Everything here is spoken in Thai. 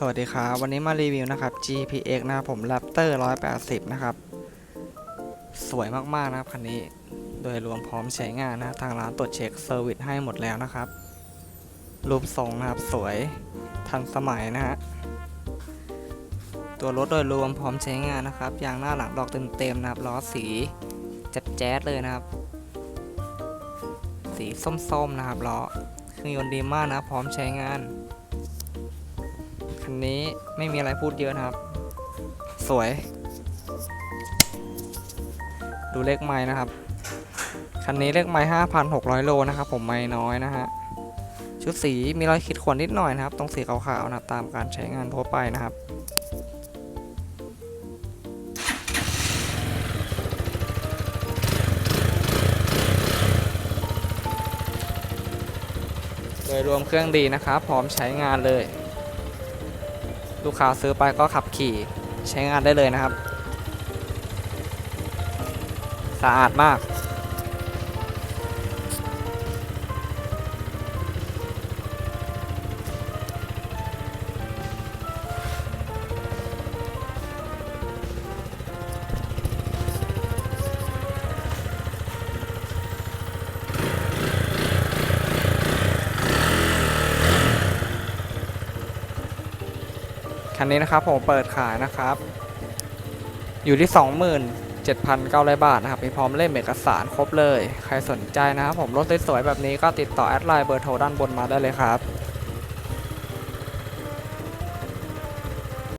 สวัสดีครับวันนี้มารีวิวนะครับ GPX นะครับผม Raptor 180 นะครับ สวยมาก ๆ นะครับคันนี้ โดยรวมพร้อมใช้งานนะทางร้านตรวจเช็คเซอร์วิสให้หมดแล้วนะครับ รูปทรงนะครับสวยทันสมัยนะฮะ ตัวรถโดยรวมพร้อมใช้งานนะครับยางหน้าหลังดอกเต็มๆนะครับล้อสีจัดแจ๊ดเลยนะครับ สีส้มๆนะครับล้อเครื่องยนต์ดีมากนะพร้อมใช้งาน คันนี้ไม่มีอะไรพูดเยอะนะครับ สวย ดูเลขไม้นะครับ คันนี้เลขไม้5,600โลนะครับ ผมไม้น้อยนะฮะ ชุดสีมีรอยขีดข่วนนิดหน่อยนะครับ ตรงสีขาวๆนะตามการใช้งานทั่วไปนะครับโดยรวมเครื่องดีนะครับ พร้อมใช้งานเลย ลูกค้าซื้อไปก็ขับขี่ใช้งานได้เลยนะครับ สะอาดมาก คันนี้นะครับผมเปิดขายนะครับ อยู่ที่ 27,900 บาทนะครับ มีพร้อมเล่มเอกสารครบเลย ใครสนใจนะครับผมรถสวยๆแบบนี้ก็ติดต่อแอดไลน์เบอร์โทรด้านบนมาได้เลยครับ